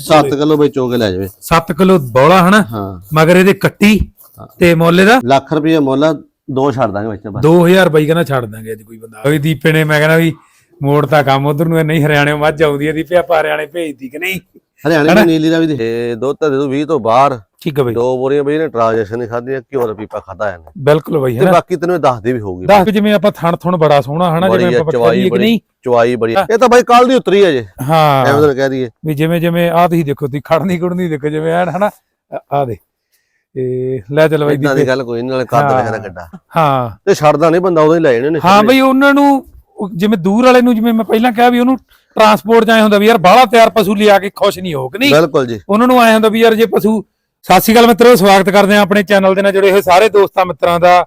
7 kilo ਬਈ ਚੋ ਕੇ ਲੈ ਜਾਵੇ। 7 ਕਿਲੋ ਬੌਲਾ ਹਨਾ? ਹਾਂ। ਮਗਰ ਇਹਦੇ ਕੱਟੀ ਤੇ ਮੁੱਲ ਇਹਦਾ? ਲੱਖ ਰੁਪਏ ਮੁੱਲ ਦੋ ਛੱਡ ਦਾਂਗੇ ਵਿੱਚ ਬਸ। 2000 ਬਾਈ ਕਹਿੰਦਾ ਛੱਡ ਦਾਂਗੇ ਅੱਜ ਕੋਈ ਬੰਦਾ। ਓਏ ਦੀਪੇ ਨੇ ਮੈਂ ਕਹਿੰਦਾ ਵੀ ਮੋੜ ਤਾਂ ਕੰਮ ਉਧਰ ਨੂੰ ਨਹੀਂ ਹਰਿਆਣੇ ਮੱਝ ਆਉਂਦੀ ਹੈ ਦੀਪੇ ਆਪਾਂ ਹਰਿਆਣੇ ਭੇਜਦੀ ਕਿ ਨਹੀਂ? ਹਰਿਆਣੇ ਦੀ ਨੀਲੀ ਦਾ ਵੀ ਦੇ। ਤੇ ਦੁੱਧ ਤਾਂ ਦੇ ਦੂ 20 ਤੋਂ ਬਾਹਰ। ਠੀਕ ਹੈ ਬਾਈ। ਦੋ ਬੋਰੀਆਂ ਬਈ ਨੇ ਟ੍ਰਾਂਜੈਕਸ਼ਨ ਨਹੀਂ ਖਾਧੀਆਂ ਘਿਓ ਦਾ ਪੀਪਾ ਖਾਦਾ ਇਹਨੇ। ਬਿਲਕੁਲ ਬਾਈ ਤੇ ਹੈ ਬਾਕੀ ਤੈਨੂੰ ਇਹ ਦੱਸਦੀ ਵੀ ਹੋਊਗੀ ਦੱਸ ਜਿਵੇਂ ਆਪਾਂ ਥਣ ਥਣ ਬੜਾ ਸੋਹਣਾ ਹਨਾ? ਜਿਵੇਂ ਆਪਾਂ ਚਵਾਈ ਕਹੀਏ ਕਿ ਨਹੀਂ? ਚਵਾਈ ਬੜੀ। ਇਹ ਤਾਂ ਬਾਈ ਕੱਲ ਦੀ ਉਤਰੀ ਹੈ ਜੇ। ਹਾਂ। ਐਵੇਂ ਤਾਂ ਕਹਿ ਦਈਏ। ਵੀ ਜਿਵੇਂ ਜਿਵੇਂ ਆਹ ਤੁਸੀਂ ਦੇਖੋ ਤੁਸੀਂ ਖੜਨੀ ਖੜਨੀ ਦੇਖੋ ਜਿਵੇਂ ਐਨ ਹਨਾ? ਆ ਦੇ ਤੇ ਲੈ ਚੱਲ ਬਾਈ ਦੀ ਗੱਲ ਕੋਈ ਨਾਲੇ ਕੱਦ ਹਾਂ। ਵਗੈਰਾ ਗੱਡਾ ਹਾਂ। ਤੇ ਛੱਡਦਾ ਨਹੀਂ ਬੰਦਾ ਉਹਦੇ ਹੀ ਲੈ ਜਾਣੇ ਨੇ ਹਾਂ ਬਈ ਉਹਨਾਂ ਨੂੰ ਜਿਵੇਂ ਦੂਰ ਵਾਲੇ ਨੂੰ ਜਿਵੇਂ ਮੈਂ ਪਹਿਲਾਂ ਕਿਹਾ ਵੀ ਉਹਨੂੰ ਟਰਾਂਸਪੋਰਟ ਆਏ ਹੁੰਦਾ ਵੀ ਯਾਰ ਬਾਹਲਾ ਤਿਆਰ ਪਸ਼ੂ ਲਿਆ ਕੇ ਖੁਸ਼ ਨਹੀਂ ਹੋ ਕਿ ਨਹੀਂ? ਬਿਲਕੁਲ ਜੀ। ਉਹਨਾਂ ਨੂੰ ਆਏ ਹੁੰਦਾ ਵੀ ਯਾਰ ਜੇ ਪਸ਼ੂ ਸਤਿ ਸ਼੍ਰੀ ਅਕਾਲ ਮਿੱਤਰੋ ਸਵਾਗਤ ਕਰਦੇ ਆ ਆਪਣੇ ਚੈਨਲ ਦੇ ਨਾਲ ਜੁੜੇ ਹੋਏ ਸਾਰੇ ਦੋਸਤਾਂ ਮਿੱਤਰਾਂ ਦਾ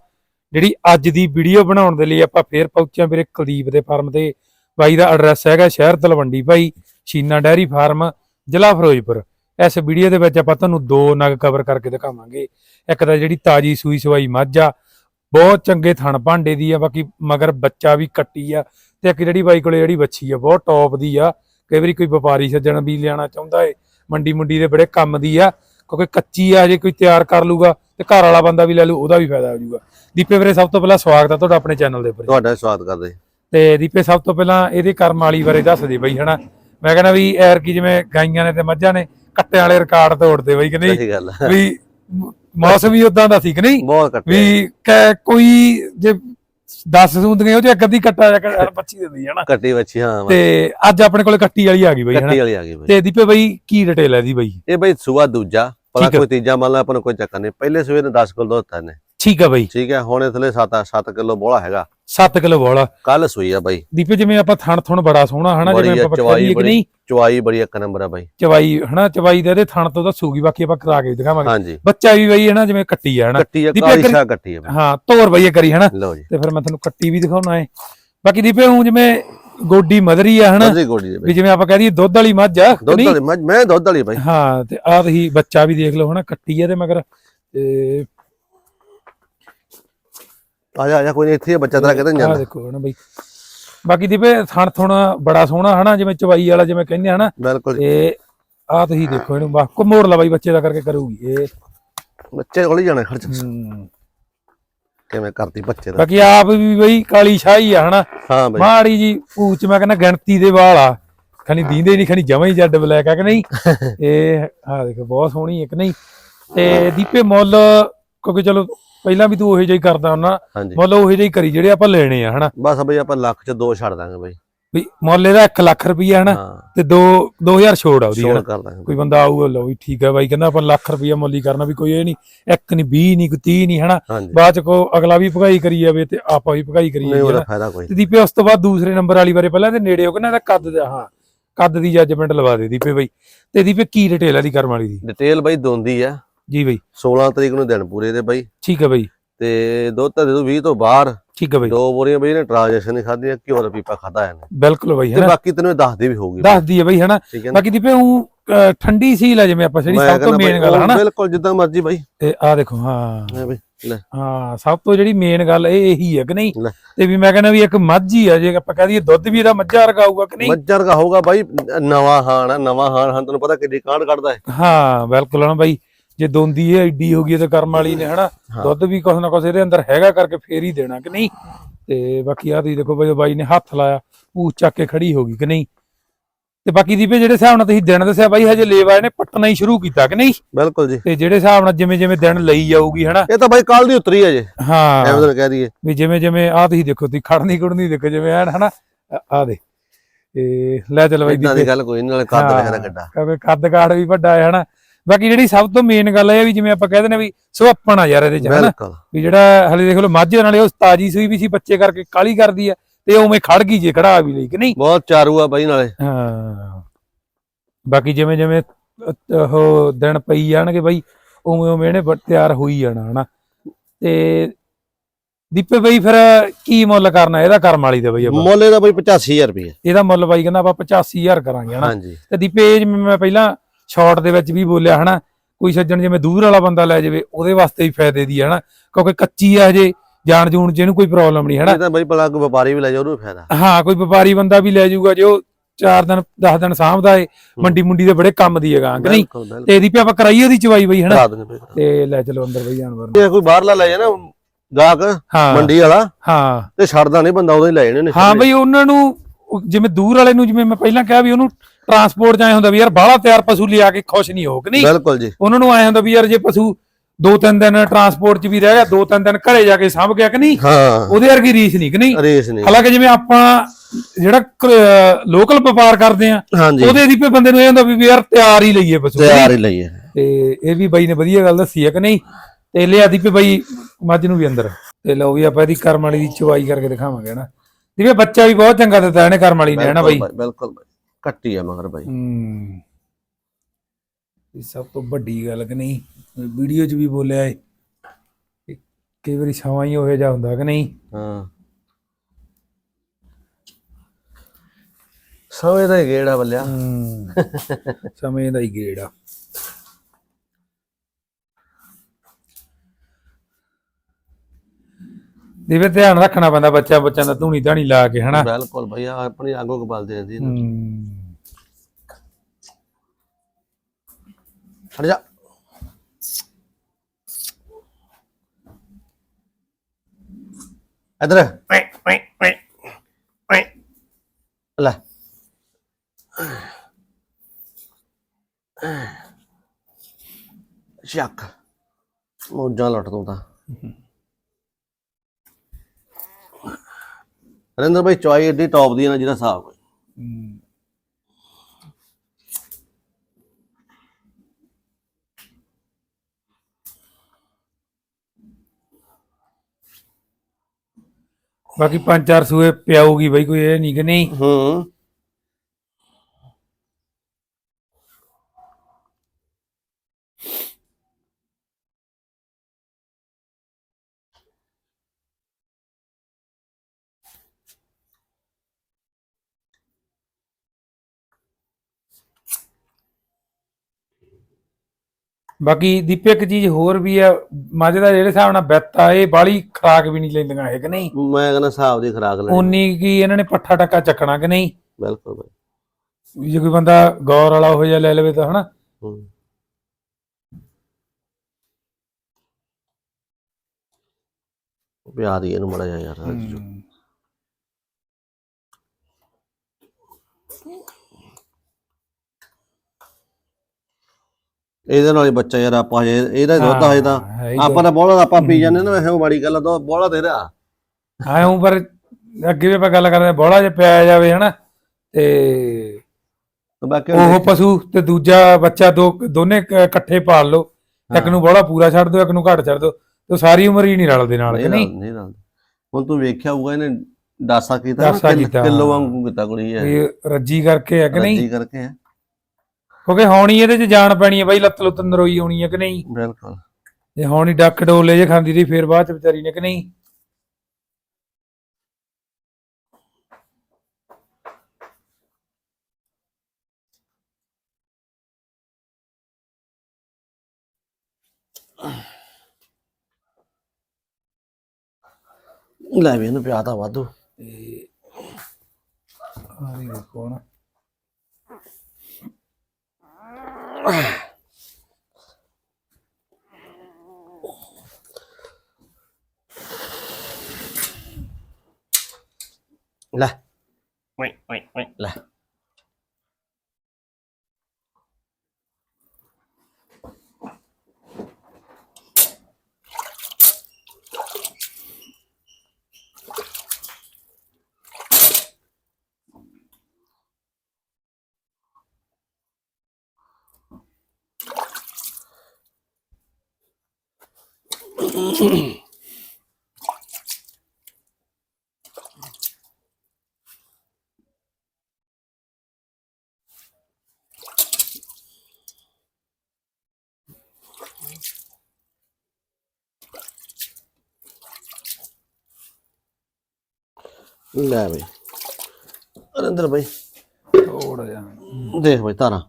ਜਿਹੜੀ ਅੱਜ ਦੀ ਵੀਡੀਓ ਬਣਾਉਣ ਦੇ ਲਈ ਆਪਾਂ ਫੇਰ ਪਹੁੰਚੇ ਆ ਵੀਰੇ ਕੁਲਦੀਪ ਦੇ ਫਾਰਮ ਤੇ। ਬਾਈ ਦਾ ਐਡਰੈਸ ਹੈਗਾ ਸ਼ਹਿਰ ਤਲਵੰਡੀ ਭਾਈ ਸ਼ੀਨਾ ਡੈਰੀ ਫਾਰਮ ਜ਼ਿਲ੍ਹਾ ਫਿਰੋਜ਼ਪੁਰ। ਇਸ ਵੀਡੀਓ ਦੇ ਵਿੱਚ ਆਪਾਂ ਤੁਹਾਨੂੰ ਦੋ ਨਗ ਕਵਰ ਕਰਕੇ ਦਿਖਾਵਾਂਗੇ। ਇੱਕ ਤਾਂ ਜਿਹੜੀ ਤਾਜੀ ਸੂਈ ਸਵਾਈ ਮੱਝ ਆ ਬਹੁਤ ਚੰਗੇ ਥਣ ਭਾਂਡੇ ਦੀ ਆ ਬਾਕੀ ਮਗਰ ਬੱਚਾ ਵੀ ਕੱਟੀ ਆ ਤੇ ਇੱਕ ਜਿਹੜੀ ਬਾਈ ਕੋਲੇ ਜਿਹੜੀ ਬੱਚੀ ਆ ਬਹੁਤ ਟੌਪ ਦੀ ਆ। ਕਈ ਵਾਰੀ ਕੋਈ ਵਪਾਰੀ ਸੱਜਣ ਵੀ ਲਿਆਣਾ ਚਾਹੁੰਦਾ ਏ ਮੰਡੀ ਮੁੰਡੀ ਦੇ ਬੜੇ ਕੰਮ ਦੀ ਆ ਕਿਉਂਕਿ ਕੱਚੀ ਆ ਜੇ ਕੋਈ ਤਿਆਰ ਕਰ ਲੂਗਾ ਤੇ ਘਰ ਵਾਲਾ ਬੰਦਾ ਵੀ ਲੈ ਲੂ ਉਹਦਾ ਵੀ ਫਾਇਦਾ ਹੋ ਜਾਊਗਾ। ਦੀਪੇ ਵੀਰੇ ਸਭ ਤੋਂ ਪਹਿਲਾਂ ਸਵਾਗਤ ਆ ਤੁਹਾਡਾ ਆਪਣੇ ਚੈਨਲ ਦੇ ਉੱਪਰ। ਤੁਹਾਡਾ ਸਵਾਗਤ ਕਰਦੇ। ਤੇ ਦੀਪੇ ਸਭ ਤੋਂ ਪਹਿਲਾਂ ਇਹਦੇ ਕਰਮ ਵਾਲੀ ਬਾਰੇ ਦੱਸ ਦੇ ਬਈ ਹਨਾ? ਮੈਂ ਕਹਿੰਦਾ ਵੀ ਐਰ ਕੀ ਜਿਵੇਂ ਗਾਈਆਂ ਨੇ ਤੇ ਮੱਝਾਂ ਨੇ ਕੱਟਿਆਂ ਵਾਲੇ ਰਿਕਾਰਡ ਤੋੜਦੇ ਬਈ ਕਿ ਨਹੀਂ। ਵੀ ਮੌਸਮ ਵੀ ਉਦਾਂ ਦਾ ਸੀ ਕਿ ਨਹੀਂ? ਵੀ ਕੋਈ ਜੇ 10 ਸੂੰਦੀਆਂ ਉਹ ਚ ਇੱਕ ਅੱਧੀ ਕੱਟਾ ਜਾਂ ਕ- ਬੱਚੀ ਦਿੰਦੀ ਹੈ ਨਾ ਕੱਟੀ ਵੱਛੀ ਹਾਂ ਤੇ ਅੱਜ ਆਪਣੇ ਕੋਲੇ ਕੱਟੀ ਵਾਲੀ ਆ ਗਈ ਬਈ ਕੱਟੀ ਵਾਲੀ ਆ ਗਈ ਬਈ। ਤੇ ਦੀਪੇ ਬਈ ਕੀ ਡਿਟੇਲ ਹੈ ਦੀ ਬਈ? ਇਹ ਬਈ ਸੂਆ ਦੂਜਾ ਆ। ਕੋਈ ਤੀਜਾ ਮੰਨ ਲਾ ਆਪਾਂ ਨੂੰ ਕੋਈ ਚੱਕਰ ਨਹੀਂ। ਪਹਿਲੇ ਸੂਏ ਨੇ 10 ਕਿਲੋ ਦਿੱਤਾ ਨੇ ਠੀਕ ਆ ਬਈ। ਠੀਕ ਹੈ ਹੁਣ ਇਥਲੇ 7 7 ਕਿਲੋ ਬੋਲਾ ਹੈਗਾ। 7 ਕਿਲੋ ਬੋਲਾ ਕੱਲ ਸੂਈ ਆ ਬਾਈ। ਦੀਪੇ ਜਿਵੇਂ ਆਪਾਂ ਥਣ ਥਣ ਬੜਾ ਸੋਹਣਾ ਹਨਾ ਬੜੀ ਜਿਵੇਂ ਆਪਾਂ ਚਵਾਈ ਨਹੀਂ? ਚਵਾਈ ਬੜੀ ਇੱਕ ਨੰਬਰ ਆ ਬਾਈ। ਚਵਾਈ ਹਨਾ ਚਵਾਈ ਦੇ ਇਹਦੇ ਥਣ ਤੋਂ ਦੱਸੂਗੀ ਬਾਕੀ ਆਪਾਂ ਕਰਾ ਕੇ ਦਿਖਾਵਾਂਗੇ। ਬੱਚਾ ਵੀ ਬਈ ਹਨਾ ਜਿਵੇਂ ਕੱਟੀ ਆ ਹਨਾ। ਦੀਪੇ ਸ਼ਾ ਕੱਟੀ ਆ। ਹਾਂ ਤੋਰ ਬਈ ਕਰੀ ਹਨਾ। ਤੇ ਫਿਰ ਮੈਂ ਤੁਹਾਨੂੰ ਕੱਟੀ ਵੀ ਦਿਖਾਉਣਾ ਹੈ ਬਾਕੀ ਦੀਪੇ ਹੂੰ ਜਿਵੇਂ ਗੋਡੀ ਮਦਰੀ ਆ ਹਨਾ ਵੀ ਜਿਵੇਂ ਆਪਾਂ ਕਹਿ ਦਈਏ ਦੁੱਧ ਵਾਲੀ ਮੱਝ ਆ ਦੁੱਧ ਵਾਲੀ ਮੱਝ ਮੈਂ ਦੁੱਧ ਵਾਲੀ ਬਾਈ। ਹਾਂ ਤੇ ਆਹ ਹੀ ਬੱਚਾ ਵੀ ਦੇਖ ਲਓ ਹਨਾ ਕੱਟੀ ਆ ਤੇ ਮਗਰ ਤੇ ਆ ਜਾ ਆ ਜਾ ਕੋਈ ਨੀ, ਇੱਥੇ ਹੀ ਆ, ਬੱਚਾ ਤੇਰਾ ਕਿਤੇ ਆਹ ਜਾਂਦਾ। ਦੇਖੋ ਹਨਾ ਬਈ। ਬਾਕੀ ਦੀਪੇ ਥਣ ਥੁਣ ਬੜਾ ਸੋਹਣਾ ਹਨਾ ਜਿਵੇਂ ਚਵਾਈ ਵਾਲਾ ਜਿਵੇਂ ਕਹਿੰਦੇ ਹਨਾ। ਬਿਲਕੁਲ ਜੀ। ਤੇ ਆਹ ਤੁਸੀਂ ਦੇਖੋ ਇਹਨੂੰ ਬਾ ਕੋ ਮੋੜ ਲਾ ਬਾਈ ਬੱਚੇ ਦਾ ਕਰਕੇ ਕਰੂਗੀ ਇਹ। ਬੱਚੇ ਕੋਲ ਹੀ ਜਾਣਾ ਖਰਚ। ਹਮ। ਕਿਵੇਂ ਕਰਤੀ ਬੱਚੇ ਦਾ? ਬਾਕੀ ਆਪ ਵੀ ਬਈ ਕਾਲੀ ਸ਼ਾਹੀ ਆ ਹਨਾ। ਹਾਂ ਬਾਈ। ਮਾੜੀ ਜੀ ਪੂਛ ਮੈਂ ਕਹਿੰਦਾ ਗਿਣਤੀ ਦੇ ਵਾਲ ਆ। ਖਣੀ ਦੀਂਦੇ ਨਹੀਂ ਖਣੀ ਜਮਾਂ ਹੀ ਜੱਡ ਬਲੈਕ ਆ ਕਿ ਨਹੀਂ? ਇਹ ਆਹ ਦੇਖੋ ਬਹੁਤ ਸੋਹਣੀ ਇੱਕ ਨਹੀਂ? ਤੇ ਦੀਪੇ ਮੁੱਲ ਕਿਉਂਕਿ ਚਲੋ ਪਹਿਲਾਂ ਵੀ ਤੂੰ ਉਹੇ ਜਿਹਾ ਹੀ ਕਰਦਾ ਹੁੰਨਾ ਹਾਂਜੀ। ਮੁੱਲ ਉਹੇ ਜਿਹਾ ਹੀ ਕਰੀ ਜਿਹੜੇ ਆਪਾਂ ਲੈਣੇ ਆ ਹਨਾ? ਬਸ ਬਈ ਆਪਾਂ ਲੱਖ ਚ ਦੋ ਛੱਡ ਦਾਂਗੇ ਬਾਈ। ਵੀ ਮੁੱਲ ਇਹਦਾ 1 ਲੱਖ ਰੁਪਈਆ ਹਨਾ? ਹਾਂ। ਤੇ 2 2000 ਛੋੜ ਆ ਉਹਦੀ ਛੋੜ ਹਨਾ। ਕਰ ਦਾਂਗੇ। ਕੋਈ ਬੰਦਾ ਆਊਗਾ ਲਓ ਵੀ ਠੀਕ ਹੈ ਬਾਈ ਕਹਿੰਦਾ ਆਪਾਂ ਲੱਖ ਰੁਪਈਆ ਮੁੱਲ ਕਰਨਾ ਵੀ ਕੋਈ ਇਹ ਨਹੀਂ ਇੱਕ ਨਹੀਂ 20 ਨਹੀਂ ਕੋਈ 30 ਨਹੀਂ ਹਨਾ? ਹਾਂਜੀ। ਬਾਅਦ ਚ ਕੋ ਅਗਲਾ ਵੀ ਭਗਾਈ ਕਰੀ ਜਾਵੇ ਤੇ ਆਪਾਂ ਵੀ ਭਗਾਈ ਕਰੀ ਨਹੀਂ ਜਾਈਏ ਉਹਦਾ ਹਨਾ। ਫਾਇਦਾ ਕੋਈ ਤੇ ਦੀਪੇ ਉਸ ਤੋਂ ਬਾਅਦ ਦੂਸਰੇ ਨੰਬਰ ਵਾਲੀ ਬਾਰੇ ਪਹਿਲਾਂ ਤੇ ਨੇੜੇ ਹੋ ਕੇ ਨਾ ਇਹਦਾ ਕੱਦ ਦਾ ਹਾਂ ਕੱਦ ਦੀ ਜੱਜਮੈਂਟ ਲਵਾ ਦੇ ਦੀਪੇ ਬਾਈ। ਤੇ ਦੀਪੇ ਕੀ ਡਿਟੇਲ ਆ ਦੀ ਕਰਮ ਵਾਲੀ ਦੀ? ਡਿਟੇਲ ਬਾਈ ਦੋਂਦੀ ਆ। ਜੀ ਬਾਈ। 16 ਤਰੀਕ ਨੂੰ ਦਿਨ ਪੂਰੇ ਦੇ ਬਾਈ। ਠੀਕ ਹੈ ਬਾਈ। ਤੇ ਦੁੱਧ ਤਾਂ ਦੇ ਦੂ 20 ਤੋਂ ਬਾਹਰ। ਠੀਕ ਹੈ ਬਾਈ। ਦੋ ਬੋਰੀਆਂ ਬਈ ਨੇ ਟ੍ਰਾਂਜੈਕਸ਼ਨ ਨਹੀਂ ਖਾਧੀਆਂ ਘਿਓ ਦਾ ਪੀਪਾ ਖਾਦਾ ਇਹਨੇ। ਬਿਲਕੁਲ ਬਾਈ ਤੇ ਹਨਾ? ਬਾਕੀ ਤੈਨੂੰ ਦੱਸਦੀ ਵੀ ਹੋਊਗੀ ਦੱਸਦੀ ਹੈ ਬਾਈ ਹਨਾ? ਹੈ ਬਾਕੀ ਦੀਪੇ ਉਹ ਠੰਡੀ ਸੀ ਲੈ ਜਿਵੇਂ ਆਪਾਂ ਜਿਹੜੀ ਸਭ ਤੋਂ ਮੇਨ ਗੱਲ ਹਨਾ? ਬਿਲਕੁਲ ਜਿੱਦਾਂ ਮਰਜ਼ੀ ਬਾਈ। ਤੇ ਆ ਦੇਖੋ ਹਾਂ। ਬਈ ਹਾਂ ਸਭ ਤੋਂ ਜਿਹੜੀ ਮੇਨ ਗੱਲ ਇਹ ਇਹੀ ਹੈ ਕਿ ਨਹੀਂ। ਤੇ ਵੀ ਮੈਂ ਕਹਿੰਦਾ ਵੀ ਇੱਕ ਮੱਝ ਹੀ ਆ ਜੇ ਆਪਾਂ ਕਹਿ ਦਈਏ ਦੁੱਧ ਵੀ ਇਹਦਾ ਮੱਝਾ ਵਰਗਾ ਆਊਗਾ ਕਿ ਨਹੀਂ? ਮੱਝਰ ਦਾ ਹੋਊਗਾ ਬਾਈ ਨਵਾਂ ਹਾਣ ਆ ਨਵਾਂ ਹਾਣ ਹਾਂ ਤੈਨੂੰ ਪਤਾ ਕਿੱਡੀ ਕਾਂਡ ਕੱਢਦਾ ਹੈ ਹਾਂ ਬਿਲਕੁਲ ਨਾ ਬਾਈ। ਜੇ ਦੋਂਦੀ ਇਹ ਐਡੀ ਹੋ ਗਈ ਤੇ ਕਰਮ ਵਾਲੀ ਨੇ ਹਨਾ। ਦੁੱਧ ਵੀ ਕੁਛ ਨਾ ਕੁਛ ਇਹਦੇ ਅੰਦਰ ਹੈਗਾ ਕਰਕੇ ਫੇਰ ਹੀ ਦੇਣਾ ਕਿ ਨਹੀਂ? ਤੇ ਬਾਕੀ ਆ ਤੁਸੀਂ ਦੇਖੋ ਬਾਈ ਬਾਈ ਨੇ ਹੱਥ ਲਾਇਆ ਪੂਛ ਚੱਕ ਕੇ ਖੜੀ ਹੋ ਗਈ ਕਿ ਨਹੀਂ? ਤੇ ਬਾਕੀ ਦੀਪੇ ਜਿਹੜੇ ਹਿਸਾਬ ਨਾਲ ਤੁਸੀਂ ਦਿਨ ਦੱਸਿਆ ਬਾਈ ਹਜੇ ਲੇਵਾ ਇਹਨੇ ਪੱਟਣਾ ਹੀ ਸ਼ੁਰੂ ਕੀਤਾ ਕਿ ਨਹੀਂ? ਬਿਲਕੁਲ ਜੀ। ਤੇ ਜਿਹੜੇ ਹਿਸਾਬ ਨਾਲ ਜਿਵੇਂ ਜਿਵੇਂ ਦਿਨ ਲਈ ਜਾਊਗੀ ਹਨਾ? ਇਹ ਤਾਂ ਬਾਈ ਕੱਲ ਦੀ ਉਤਰੀ ਹੈ ਜੇ। ਹਾਂ। ਐਵੇਂ ਕਹਿ ਦਈਏ। ਵੀ ਜਿਵੇਂ ਜਿਵੇਂ ਆ ਤੁਸੀਂ ਦੇਖੋ ਤੁਸੀਂ ਖੜਨੀ ਖੜਨੀ ਦੇਖੋ ਜਿਵੇਂ ਐਨ ਹਨਾ? ਆ ਦੇ ਤੇ ਲੈ ਚੱਲ ਬਾਈ ਦੀ ਗੱਲ ਕੋਈ ਨਾਲੇ ਕੱਦ। ਵਗੈਰਾ ਗੱਡਾ ਕਿਉਂਕਿ ਕੱਦ ਕਾਠ ਵੀ ਵੱਡਾ ਹੈ ਹਨਾ? ਬਾਕੀ ਜਿਹੜੀ ਸਭ ਤੋਂ ਮੇਨ ਗੱਲ ਆ ਵੀ ਜਿਵੇਂ ਆਪਾਂ ਕਹਿੰਦੇ ਨੇ ਵੀ ਸੁਹੱਪਣ ਆ ਯਾਰ ਇਹਦੇ ਚ ਹਨਾ? ਬਿਲਕੁਲ। ਵੀ ਜਿਹੜਾ ਹਲੇ ਦੇਖ ਲਓ ਮੱਝ ਦੇ ਨਾਲੇ ਉਹ ਤਾਜੀ ਸੂਈ ਵੀ ਸੀ ਬੱਚੇ ਕਰਕੇ ਕਾਲੀ ਕਰਦੀ ਆ ਤੇ ਉਵੇਂ ਖੜ ਗਈ ਜੇ ਖੜਾ ਵੀ ਲਈ ਕਿ ਨਹੀਂ? ਬਹੁਤ ਚਾਰੂ ਆ ਬਾਈ ਨਾਲੇ। ਹਾਂ। ਬਾਕੀ ਜਿਵੇਂ ਜਿਵੇਂ ਉਹ ਦਿਨ ਪਈ ਜਾਣਗੇ ਬਾਈ ਉਵੇਂ ਉਵੇਂ ਇਹਨੇ ਤਿਆਰ ਹੋਈ ਜਾਣਾ ਹਨਾ? ਤੇ ਦੀਪੇ ਬਾਈ ਫਿਰ ਕੀ ਮੁੱਲ ਕਰਨਾ? ਇਹਦਾ ਕਰਮ ਵਾਲੀ ਦਾ ਬਾਈ ਆਪਾਂ। ਮੁੱਲ ਇਹਦਾ ਬਾਈ 85000 ਰੁਪਏ ਇਹਦਾ ਮੁੱਲ ਬਾਈ ਕਹਿੰਦਾ ਆਪਾਂ 85000 ਕਰਾਂਗੇ ਹਨਾ? ਤੇ ਦੀਪੇ ਜਿਵੇਂ ਮੈਂ ਪਹਿਲਾਂ ਸ਼ਾਰਟ ਦੇ ਵਿੱਚ ਵੀ ਬੋਲਿਆ ਹਨਾ ਕੋਈ ਸੱਜਣ ਜਿਵੇਂ ਦੂਰ ਵਾਲਾ ਬੰਦਾ ਲੈ ਜਾਵੇ ਉਹਦੇ ਵਾਸਤੇ ਵੀ ਫਾਇਦੇ ਦੀ ਹੈ ਹਨਾ ਕਿਉਂਕਿ ਕੱਚੀ ਆ ਹਜੇ ਜਾਣ ਜੂਣ ਚ ਇਹਨੂੰ ਕੋਈ ਪ੍ਰੋਬਲਮ ਨਹੀਂ ਹਨਾ। ਇਹ ਤਾਂ ਬਾਈ ਭਲਾ ਕੋਈ ਵਪਾਰੀ ਵੀ ਲੈ ਜਾ ਉਹਨੂੰ ਫਾਇਦਾ। ਹਾਂ ਕੋਈ ਵਪਾਰੀ ਬੰਦਾ ਵੀ ਲੈ ਜਾਊਗਾ ਜੇ ਉਹ 4 ਦਿਨ 10 ਦਿਨ ਸਾਂਭਦਾ ਏ ਮੰਡੀ ਮੁੰਡੀ ਦੇ ਬੜੇ ਕੰਮ ਦੀ ਹੈਗਾ ਨਹੀਂ? ਤੇ ਇਹਦੀ ਵੀ ਆਪਾਂ ਕਰਾਈਏ ਉਹਦੀ ਚਵਾਈ ਬਈ ਹਨਾ। ਤੇ ਲੈ ਚਲੋ ਅੰਦਰ ਬਈ ਜਾਨਵਰ ਨੂੰ। ਜੇ ਕੋਈ ਬਾਹਰਲਾ ਲੈ ਜਾਣਾ ਗਾਹਕ ਹਾਂ। ਮੰਡੀ ਵਾਲਾ ਹਾਂ। ਤੇ ਛੱਡਦਾ ਨਹੀਂ ਬੰਦਾ ਉਹਦੇ ਹੀ ਲੈ ਜਾਣੇ ਨੇ ਹਾਂ ਬਈ ਉਹਨਾਂ ਨੂੰ ਜਿਵੇਂ ਦੂਰ ਵਾਲੇ ਨੂੰ ਜਿਵੇਂ ਮੈਂ ਪਹਿਲਾਂ ਕਿਹਾ ਵੀ ਉਹਨੂੰ ਟਰਾਂਸਪੋਰਟ ਚ ਆਏ ਹੁੰਦਾ ਵੀ ਯਾਰ ਬਾਹਲਾ ਤਿਆਰ ਪਸ਼ੂ ਲਿਆ ਕੇ ਖੁਸ਼ ਨਹੀਂ ਹੋ ਕਿ ਨਹੀਂ? ਬਿਲਕੁਲ ਜੀ। ਉਹਨਾਂ ਨੂੰ ਆਏ ਹੁੰਦਾ ਵੀ ਯਾਰ ਜੇ ਪਸ਼ੂ ਦੋ ਤਿੰਨ ਦਿਨ ਟਰਾਂਸਪੋਰਟ ਚ ਵੀ ਰਹਿ ਗਿਆ ਦੋ ਤਿੰਨ ਦਿਨ ਘਰੇ ਜਾ ਕੇ ਸਾਂਭ ਗਿਆ ਕਿ ਨਹੀਂ? ਹਾਂ। ਉਹਦੇ ਵਰਗੀ ਰੀਸ ਨਹੀਂ ਕਿ ਨਹੀਂ? ਰੇਸ ਨਹੀਂ। ਹਾਲਾਂਕਿ ਜਿਵੇਂ ਆਪਾਂ ਜਿਹੜਾ ਲੋਕਲ ਵਪਾਰ ਕਰਦੇ ਆ ਉਹਦੇ ਦੀ ਵੀ ਬੰਦੇ ਨੂੰ ਇਹ ਹੁੰਦਾ ਵੀ ਯਾਰ ਤਿਆਰ ਹੀ ਲਈਏ ਪਸ਼ੂ ਤਿਆਰ ਹੀ ਲਈਏ। ਤੇ ਇਹ ਵੀ ਬਾਈ ਨੇ ਵਧੀਆ ਗੱਲ ਦੱਸੀ ਹੈ ਕਿ ਨਹੀਂ? ਤੇ ਲਿਆ ਦੀ ਵੀ ਬਾਈ ਮੱਝ ਨੂੰ ਵੀ ਅੰਦਰ। ਤੇ ਲਓ ਵੀ ਆਪਾਂ ਇਹਦੀ ਕਰਮ ਵਾਲੀ ਦੀ ਚਵਾਈ ਕਰਕੇ ਦਿਖਾਵਾਂਗੇ ਨਾ ਜਿਵੇਂ ਬੱਚਾ ਵੀ ਬਹੁਤ ਚੰਗਾ ਦਿੱਤਾ ਇਹਨੇ ਕਰਮ ਵਾਲੀ ਨੇ ਹੈ ਨਾ ਬਾਈ? ਬਿਲਕੁਲ ਕੱਟੀ ਆ ਮਗਰ ਬਾਈ। ਹੂੰ। ਇਹ ਸਭ ਤੋਂ ਵੱਡੀ ਗੱਲ ਕਿ ਨਹੀਂ? ਵੀਡੀਓ 'ਚ ਵੀ ਬੋਲਿਆ ਏ ਕਿ ਕਈ ਵਾਰੀ ਛਾਵਾਂ ਹੀ ਹੋਏ ਜਾ ਹੁੰਦਾ ਕਿ ਨਹੀਂ? ਹਾਂ। ਸਮੇਂ ਦਾ ਹੀ ਗੇੜਾ ਬੱਲਿਆ। ਹੂੰ। ਸਮੇਂ ਦਾ ਹੀ ਗੇੜ। ਆ ਜਿਵੇਂ ਧਿਆਨ ਰੱਖਣਾ ਪੈਂਦਾ ਬੱਚਾ ਬੱਚਾ ਦਾ ਧੂਣੀ ਧਾਣੀ ਲਾ ਕੇ ਹਨਾ? ਬਿਲਕੁਲ ਬਾਈ ਆਹ ਆਪਣੀ ਆਗੋ ਕਬਾਲਦੀ ਰਹਿੰਦੀ ਹੈ ਹੂੰ। ਹਟ ਜਾ। ਇਧਰ। ਲੈ। ਸ਼ੱਕ। ਮੋਜਾਂ ਲੁੱਟ ਤੂੰ ਤਾਂ। ਰਿੰਦਰ ਭਾਈ ਚੋਈ ਏਡੀ ਟੌਪ ਦੀ ਹੈ ਨਾ ਜਿਹਦਾ ਹਿਸਾਬ ਹੈ। ਬਾਕੀ ਪੰਜ ਚਾਰ ਸੂਏ ਪਿਆਊਗੀ ਬਈ ਕੋਈ ਇਹ ਨਹੀਂ ਕਿ ਨਹੀਂ ਹੂੰ ਬਾਕੀ ਦੀਪੇ ਇੱਕ ਚੀਜ਼ ਹੋਰ ਵੀ ਆ ਮੱਝ ਦਾ ਜਿਹੜੇ ਹਿਸਾਬ ਨਾਲ ਬਿੱਤ ਆ ਇਹ ਬਾਲੀ ਖਰਾਕ ਵੀ ਨਹੀਂ ਲੈਂਦੀਆਂ ਹੈ ਕਿ ਨਹੀਂ? ਮੈਂ ਕਹਿੰਦਾ ਹਿਸਾਬ ਦੀ ਖਰਾਕ ਲੈ ਉਨੀ ਕੀ ਇਹਨਾਂ ਨੇ ਪੱਠਾ ਟੱਕਾ ਚੱਕਣਾ ਕਿ ਨਹੀਂ? ਬਿਲਕੁਲ ਵੀ ਜੇ ਕੋਈ ਬੰਦਾ ਗੌਰ ਵਾਲਾ ਹੋ ਜਾ ਲੈ ਲਵੇ ਤਾਂ ਹਨਾ। ਹੂੰ। ਪਿਆ ਦੀ ਇਹਨੂੰ ਮੜਾ ਜਾ। ਯਾਰ ਇਹਦੇ ਨਾਲ ਹੀ ਬੱਚਾ ਯਾਰ ਆਪਾਂ ਹਜੇ ਇਹਦਾ ਹੀ ਦੁੱਧ ਹਜੇ ਤਾਂ। ਹੈ ਹੀ ਆਪਾਂ ਤਾਂ ਬੋਲਾ ਆਪਾਂ ਪੀ ਜਾਂਦੇ ਨਾ ਉਹ ਬੜੀ ਗੱਲ ਦੋ ਬੋਲਾ ਤੇਰਾ ਹਾਂ ਉਹ ਪਰ ਅੱਗੇ ਵੀ ਆਪਾਂ ਗੱਲ ਕਰਦੇ ਬੋਲਾ ਜੇ ਪਿਆ ਜਾਵੇ ਹਨਾ ਤੇ ਤੇ ਬਾਕੀ ਉਹ ਪਸ਼ੂ ਤੇ ਦੂਜਾ ਬੱਚਾ ਦੋ ਦੋਨੇ ਕ- ਇਕੱਠੇ ਪਾਲ ਲਓ। ਇੱਕ ਨੂੰ ਬੋਲਾ ਪੂਰਾ ਛੱਡ ਦਿਓ ਇੱਕ ਨੂੰ ਘੱਟ ਛੱਡ ਦਿਓ। ਤੇ ਸਾਰੀ ਉਮਰ ਹੀ ਨਹੀਂ ਰਲਦੇ ਨਾਲ ਕਿ ਨਹੀਂ ਨਹੀਂ? ਰਲ- ਨਹੀਂ ਰਲਦੇ। ਹੁਣ ਤੂੰ ਵੇਖਿਆ ਹੋਊਗਾ ਇਹਨੇ ਡਾਸਾ ਕੀਤਾ ਨਾ, ਕਿੱਲ- ਕੀਤਾ, ਕਿੱਲੋ ਹਾਂ। ਵਾਂਗੂ ਕੀਤਾ ਕੁੜੀ ਹੈ ਇਹ ਰੱਜੀ ਕਰਕੇ ਹੈ ਕਿ ਨਹੀਂ? ਰੱਜੀ ਕਰਕੇ ਹੈ ਕਿਉਂਕਿ ਹੌਣੀ ਇਹਦੇ 'ਚ ਜਾਨ ਪੈਣੀ ਹੈ ਬਾਈ ਲੱਤ ਲੁੱਤ ਨਰੋਈ ਆਉਣੀ ਹੈ ਕਿ ਨਹੀਂ? ਬਿਲਕੁਲ। ਜੇ ਹੌਣੀ ਡੱਕ ਡੋਲੇ ਜੇ ਖਾਂਦੀ ਰਹੀ ਫੇਰ ਬਾਅਦ ਚ ਵਿਚਾਰੀ ਨੇ ਕਿ ਨਹੀਂ? ਲੈ ਵੀ ਇਹਨੂੰ ਪਿਆ ਤਾਂ ਵਾਧੂ। ਤੇ ਆ ਵੀ ਦੇਖੋ ਨਾ ਲੈ ਲੈ ਲੈ ਬਈ ਅਰਿੰਦਰ ਬਈ ਥੋੜਾ ਜਿਹਾ ਦੇਖ ਬਈ ਤਾਰਾ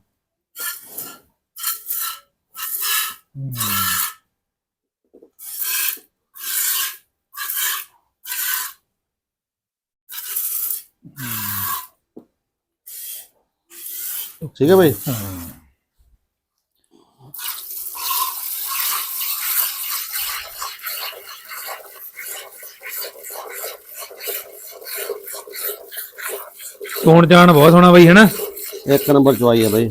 ਠੀਕ ਹੈ ਬਾਈ? ਚੋਣ ਜਾਣ ਬਹੁਤ ਸੋਹਣਾ ਬਾਈ ਹਨਾ ਇੱਕ ਨੰਬਰ ਚਵਾਈ ਹੈ ਬਾਈ।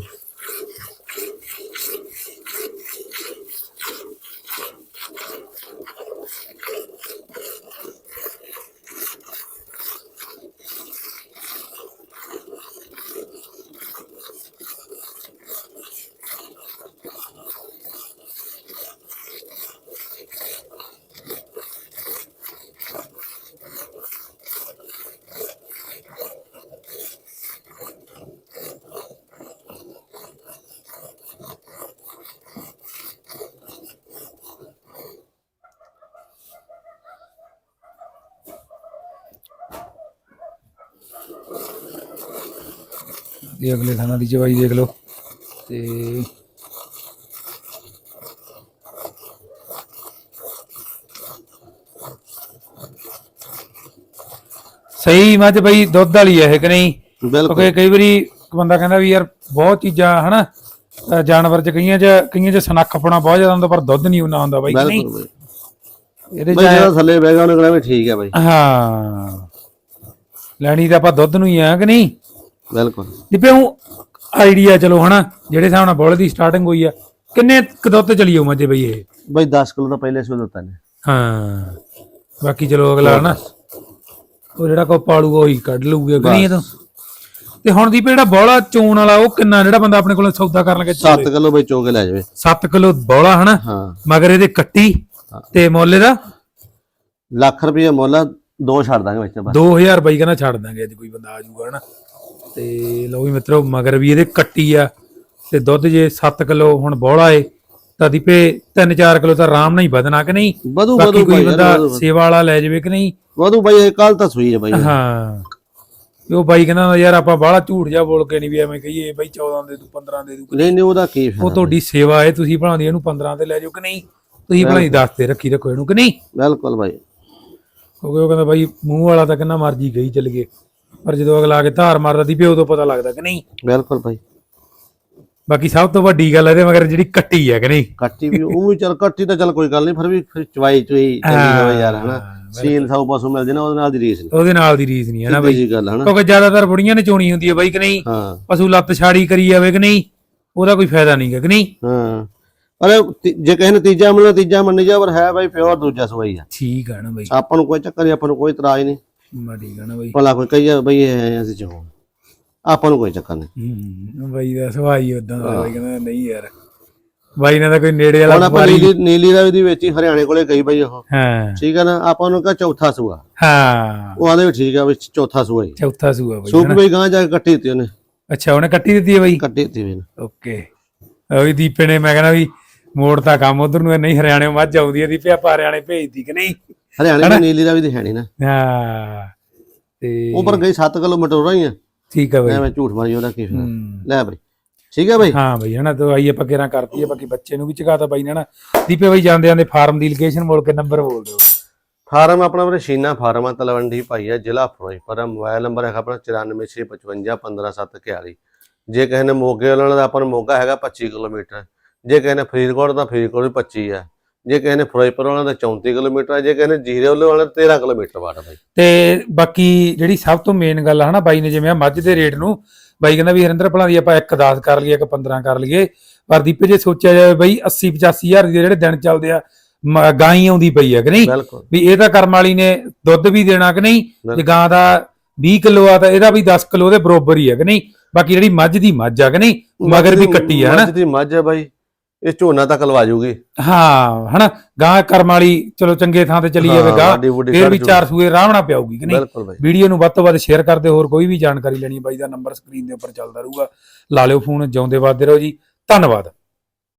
ਇਹ ਅਗਲੇ ਥਾਣਾ ਦੀ ਚਵਾਈ ਦੇਖ ਲਓ ਤੇ ਸਹੀ ਮੱਝ ਬਈ ਦੁੱਧ ਵਾਲੀ ਹੈ ਕਿ ਨਹੀਂ? ਬਿਲਕੁਲ। ਕਿਉਂਕਿ ਕਈ ਵਾਰੀ ਬੰਦਾ ਕਹਿੰਦਾ ਵੀ ਯਾਰ ਬਹੁਤ ਚੀਜ਼ਾਂ ਹਨਾ ਜਾਨਵਰ ਚ ਕਈਆਂ ਚ ਕਈਆਂ ਚ ਸਨੱਖਪਣਾ ਬਹੁਤ ਜ਼ਿਆਦਾ ਹੁੰਦਾ ਪਰ ਦੁੱਧ ਨਹੀਂ ਉਹਨਾਂ ਹੁੰਦਾ ਬਾਈ ਨਹੀਂ? ਇਹਦੇ ਜਿਹੜਾ ਥੱਲੇ ਬਹਿ ਗਿਆ ਉਹਨੇ ਕਹਿਣਾ ਵੀ ਠੀਕ ਹੈ ਬਾਈ। ਹਾਂ। ਲੈਣੀ ਤਾਂ ਆਪਾਂ ਦੁੱਧ ਨੂੰ ਹੀ ਆ ਕਿ ਨਹੀਂ? ਬਿਲਕੁਲ। ਜਿਵੇਂ ਉਹ ਆਈਡੀਆ ਚਲੋ ਹਨਾ ਜਿਹੜੇ ਹਿਸਾਬ ਨਾਲ ਬੋਲ ਦੀ ਸਟਾਰਟਿੰਗ ਹੋਈ ਆ ਕਿੰਨੇ ਕੁ ਦੁੱਧ ਚਲੀ ਜਾਊ ਮੱਝੇ ਬਈ ਇਹ? ਬਾਈ 10 ਕਿਲੋ ਤਾਂ ਪਹਿਲੇ ਸਵੇਰ ਦਿੱਤਾ ਨੇ। ਹਾਂ ਬਾਕੀ ਚਲੋ ਅਗਲਾ ਹਨਾ ਉਹ ਜਿਹੜਾ ਕੋ ਪਾਲੂਗਾ ਉਹੀ ਕੱਢ ਲਊਗਾ ਕਿ ਨਹੀਂ ਇਹ ਤਾਂ ਤੇ ਹੁਣ ਦੀ ਜਿਹੜਾ ਬੋਲਾ ਚੋਣ ਵਾਲਾ ਉਹ ਕਿੰਨਾ ਜਿਹੜਾ ਬੰਦਾ ਆਪਣੇ ਕੋਲ ਸੌਦਾ ਕਰਨ ਲੱਗੇ 7 ਕਿਲੋ ਬਾਈ ਚੋ ਕੇ ਲੈ ਜਾਵੇ। 7 ਕਿਲੋ ਬੋਲਾ ਹਨਾ ਹਾਂ। ਮਗਰ ਇਹਦੇ ਕੱਟੀ ਤੇ ਮੁੱਲ ਦਾ ਲੱਖ ਰੁਪਏ ਮੁੱਲ ਆ, ਦੋ ਛੱਡ ਦਾਂਗੇ ਵਿੱਚ ਬਸ। 2000 ਬਾਈ ਕਹਿੰਦਾ ਛੱਡ ਦਾਂਗੇ ਅੱਜ ਕੋਈ ਬੰਦਾ ਆ ਜਾਊਗਾ ਹਨਾ। ਤੇ ਲਓ ਵੀ ਮਿੱਤਰੋ ਮਗਰ ਵੀ ਇਹਦੇ ਕੱਟੀ ਆ ਤੇ ਦੁੱਧ ਜੇ 7 ਕਿਲੋ ਹੁਣ ਬੋਲਾ ਏ ਤਾਂ ਦੀਪੇ 3-4 ਕਿਲੋ ਤਾਂ ਆਰਾਮ ਨਾਲ ਹੀ ਵਧਣਾ ਕਿ ਨਹੀਂ? ਵਧੂ ਬਾਕੀ ਵਧੂ ਕੋਈ ਬੰਦਾ। ਸੇਵਾ ਵਾਲਾ ਲੈ ਜਾਵੇ ਕਿ ਨਹੀਂ? ਵਧੂ ਬਾਈ ਇਹ ਕੱਲ ਤਾਂ ਸੂਈ ਹੈ ਬਾਈ ਹਾਂ। ਤੇ ਉਹ ਬਾਈ ਕਹਿੰਦਾ ਯਾਰ ਆਪਾਂ ਬਾਹਲਾ ਝੂਠ ਜਾ ਬੋਲ ਕੇ ਨਹੀਂ ਵੀ ਐਵੇਂ ਕਹੀਏ ਬਾਈ 14 ਦੇ ਦੂ 15 ਦੇ ਦੂ। ਨਹੀਂ ਨਹੀਂ ਉਹਦਾ ਕੀ ਉਹ ਫਾਇਦਾ ਤੁਹਾਡੀ ਸੇਵਾ ਹੈ ਤੁਸੀਂ ਭਲਾਉਂਦੀ ਇਹਨੂੰ 15 ਤੇ ਲੈ ਜਾਓ ਕਿ ਨਹੀਂ? ਤੁਸੀਂ ਭਲਾਈ 10 ਤੇ ਰੱਖੀ ਰੱਖੋ ਇਹਨੂੰ ਕਿ ਨਹੀਂ? ਬਿਲਕੁਲ ਬਾਈ ਕਿਉਂਕਿ ਉਹ ਕਹਿੰਦਾ ਬਾਈ ਮੂੰਹ ਵਾਲਾ ਤਾਂ ਕਿੰਨਾ ਮਰਜ਼ੀ ਗਈ ਚੱਲ ਗਏ। ਪਰ ਜਦੋਂ ਅਗਲਾ ਆ ਕੇ ਧਾਰ ਮਾਰਦਾ ਦੀ ਪਿਓ ਤੋਂ ਪਤਾ ਲੱਗਦਾ ਕਿ ਨਹੀਂ। ਬਿਲਕੁਲ ਬਾਈ। ਬਾਕੀ ਸਭ ਤੋਂ ਵੱਡੀ ਗੱਲ ਇਹਦੇ ਮਗਰ ਜਿਹੜੀ ਕੱਟੀ ਹੈ ਕਿ ਨਹੀਂ? ਕੱਟੀ ਵੀ ਉਹ ਵੀ ਚੱਲ ਕੱਟੀ ਤਾਂ ਚੱਲ ਕੋਈ ਗੱਲ ਨਹੀਂ ਫਿਰ ਵੀ ਫਿਰ ਚਵਾਈ ਚੁਈ ਚੰਗੀ ਹੋਵੇ ਯਾਰ ਹਨਾ? ਸੀਲ ਸਾਊ ਪਸ਼ੂ ਮਿਲ ਨਾ ਉਹਦੇ ਨਾਲ ਦੀ ਰੀਸ ਨਹੀਂ। ਉਹਦੇ ਨਾਲ ਦੀ ਰੀਸ ਨਹੀਂ ਹੈ ਨਾ ਬਈ? ਕਿਉਂਕਿ ਜ਼ਿਆਦਾਤਰ ਬੁੜੀਆਂ ਨੇ ਚੋਣੀ ਹੁੰਦੀ ਹੈ ਬਾਈ ਕਿ ਨਹੀਂ? ਪਸ਼ੂ ਲੱਤ ਛਾੜੀ ਕਰੀ ਜਾਵੇ ਕਿ ਨਹੀਂ ਉਹਦਾ ਕੋਈ ਫਾਇਦਾ ਨਹੀਂ ਹੈ ਕਿ ਨਹੀਂ? ਹਾਂ। ਪਰ ਤੀ- ਜੇ ਕਿਸੇ ਨੇ ਤੀਜਾ ਮੰਨਣਾ ਤੀਜਾ ਮੰਨੀ ਜਾ ਪਰ ਹੈ ਬਾਈ ਪਿਓਰ ਦੂਜਾ ਸਵਾਈ ਆ। ਠੀਕ ਹੈ ਨਾ ਬਾਈ। ਆਪਾਂ ਨੂੰ ਕੋਈ ਚੱਕਰ ਨਹੀਂ ਆਪਾਂ ਨੂੰ ਕੋਈ ਇਤਰਾਜ਼ ਨਹੀਂ। ਮਾ ਠੀਕ ਨਾ ਬਾਈ। ਭਲਾ ਕੋਈ ਕਹੀਏ ਬਈ ਇਹ ਹੈ ਅਸੀਂ ਚਾਹੋ ਆਪਾਂ ਨੂੰ ਕੋਈ ਚੱਕਰ ਨਹੀਂ। ਹੂੰ ਬਾਈ ਦਾ ਸਵਾਈ ਉਦਾਂ ਦਾ ਬਾਈ ਕਹਿੰਦਾ ਨਹੀਂ ਯਾਰ। ਬਾਈ ਨੇ ਤਾਂ ਕੋਈ ਨੇੜੇ ਵਾਲਾ ਹੁਣ ਆਪਾਂ ਨੀਲੀ ਨੀਲੀ ਦਾ ਵੀ ਵਿੱਚ ਹੀ ਹਰਿਆਣੇ ਕੋਲੇ ਗਈ ਬਈ ਉਹ। ਹਾਂ। ਠੀਕ ਹੈ ਨਾ? ਆਪਾਂ ਨੂੰ ਕਹਾ ਚੌਥਾ ਸੂਆ। ਹਾਂ। ਉਹ ਆਂਦੇ ਵੀ ਠੀਕ ਆ ਵੀ ਚੌਥਾ ਸੂਆ ਹੀ। ਚੌਥਾ ਸੂਆ ਬਾਈ ਸੂਪ ਬਈ ਗਾਂ ਜਾ ਕੇ ਕੱਟੀ ਦਿੱਤੀ ਉਹਨੇ। ਅੱਛਾ ਉਹਨੇ ਕੱਟੀ ਦਿੱਤੀ ਹੈ ਬਾਈ? ਕੱਟੀ ਦਿੱਤੀ ਵੀ ਓਕੇ। ਉਹ ਵੀ ਦੀਪੇ ਨੇ ਮੈਂ ਕਹਿੰਦਾ ਵੀ ਮੋੜ ਤਾਂ ਕੰਮ ਉਧਰ ਨੂੰ ਹੈ, ਨਹੀਂ ਹਰਿਆਣੇ ਮੱਝ ਆਉਂਦੀ ਹੈ ਦੀਪੇ ਆਪਾਂ ਹਰਿਆਣੇ ਭੇਜਦੀ ਕਿ ਨਹੀਂ? ਹਰਿਆਣੇ ਦੀ ਨੀਲੀ ਦਾ ਵੀ ਤੇ ਹੈ ਨਹੀਂ ਨਾ। ਹਾਂ ਤੇ ਉਹ ਪਰ ਗਈ 7 ਕਿਲੋਮੀਟਰ ਹੀ ਆ। ਠੀਕ ਹੈ ਬਾਈ। ਐਵੇਂ ਝੂਠ ਮਾਰੀ ਉਹਦਾ ਕੀ ਫਾਇਦਾ ਹੂੰ। ਲੈ ਬਈ। ਠੀਕ ਹੈ ਬਈ? ਹਾਂ ਬਈ ਹਨਾ ਤਾਂ ਆਈ ਆਪਾਂ ਕਿਹੜਾ ਕਰਤੀ ਹੈ ਬਾਕੀ ਬੱਚੇ ਨੂੰ ਵੀ ਚਗਾਤਾ ਬਾਈ ਨੇ ਹਨਾ। ਦੀਪੇ ਬਾਈ ਜਾਂਦੇ ਜਾਂਦੇ ਫਾਰਮ ਦੀ ਲੋਕੇਸ਼ਨ ਬੋਲ ਕੇ ਨੰਬਰ ਬੋਲ ਦਿਓ। ਫਾਰਮ ਆਪਣਾ ਵੀਰੇ ਸ਼ੀਨਾ ਫਾਰਮ ਆ ਤਲਵੰਡੀ ਭਾਈ ਆ ਜ਼ਿਲ੍ਹਾ ਫਿਰੋਜ਼ਪੁਰ ਮੋਬਾਈਲ ਨੰਬਰ ਹੈਗਾ ਆਪਣਾ 9465515741 ਜੇ ਕਿਸੇ ਨੇ ਮੋਗੇ ਵਾਲਾ ਦਾ ਆਪਾਂ ਨੂੰ ਮੋਗਾ ਹੈਗਾ 25 ਕਿਲੋਮੀਟਰ। ਜੇ ਕਿਸੇ ਨੇ ਫਰੀਦਕੋਟ ਦਾ ਫਰੀਦਕੋਟ ਵੀ 25 ਆ। ਜੇ ਕਿਸੇ ਨੇ ਫਿਰੋਜ਼ਪੁਰ ਵਾਲਾ ਦਾ 34 ਕਿਲੋਮੀਟਰ ਆ ਜੇ ਕਿਸੇ ਨੇ ਵਾਲਾ ਦਾ 13 ਕਿਲੋਮੀਟਰ ਵਾਟ ਬਾਈ। ਤੇ ਬਾਕੀ ਜਿਹੜੀ ਸਭ ਤੋਂ ਮੇਨ ਗੱਲ ਆ ਹਨਾ ਬਾਈ ਨੇ ਜਿਵੇਂ ਆ ਮੱਝ ਦੇ ਰੇਟ ਨੂੰ ਬਾਈ ਕਹਿੰਦਾ ਵੀ ਹਰਿੰਦਰ ਭਲਾ ਦੀ ਆਪਾਂ ਇੱਕ 10 ਕਰ ਲਈਏ ਇੱਕ 15 ਕਰ ਲਈਏ। ਪਰ ਦੀਪੇ ਜੇ ਸੋਚਿਆ ਜਾਵੇ ਬਈ 80 85 ਹਜ਼ਾਰ ਦੇ ਜਿਹੜੇ ਦਿਨ ਚੱਲਦੇ ਆ ਗਾਂ ਹੀ ਆਉਂਦੀ ਪਈ ਆ ਕਿ ਨਹੀਂ? ਵੀ ਇਹ ਤਾਂ ਕਰਮ ਵਾਲੀ ਨੇ ਦੁੱਧ ਵੀ ਦੇਣਾ ਕਿ ਨਹੀਂ? ਜੇ ਗਾਂ ਦਾ 20 ਕਿਲੋ ਆ ਤਾਂ ਇਹਦਾ ਵੀ 10 ਕਿਲੋ ਦੇ ਬਰੋਬਰ ਹੀ ਆ ਕਿ ਨਹੀਂ? ਬਾਕੀ ਜਿਹੜੀ ਮੱਝ ਦੀ ਮੱਝ ਆ ਕਿ ਨਹੀਂ? ਮਗਰ ਵੀ ਕੱਟੀ ਆ ਹਨਾ। ਮੱਝ ਦੀ ਮੱਝ ਆ ਬਾਈ। ਇਹ ਝੋਨਾ ਤੱਕ ਲਵਾ ਜੂਗੀ। ਹਾਂ ਹਨਾ? ਗਾਂ ਕਰਮ ਵਾਲੀ ਚਲੋ ਚੰਗੇ ਥਾਂ ਤੇ ਚਲੀ ਜਾਵੇ ਗਾਂ ਫੇਰ ਵੀ। ਚਾਰ ਸੂਏ ਰਾਹਣਾ ਪਿਆਊਗੀ ਕਿ ਨਹੀਂ? ਵੀਡੀਓ ਨੂੰ ਵੱਧ ਤੋਂ ਵੱਧ ਸ਼ੇਅਰ ਕਰਦੇ ਹੋਰ ਕੋਈ ਵੀ ਜਾਣਕਾਰੀ ਲੈਣੀ ਹੈ ਬਾਈ ਦਾ ਨੰਬਰ ਸਕਰੀਨ ਦੇ ਉੱਪਰ ਚੱਲਦਾ ਰਹੂਗਾ। ਲਾ ਲਿਓ ਫੋਨ ਜਿਉਂਦੇ ਵੱਧਦੇ ਰਹੋ ਜੀ। ਧੰਨਵਾਦ।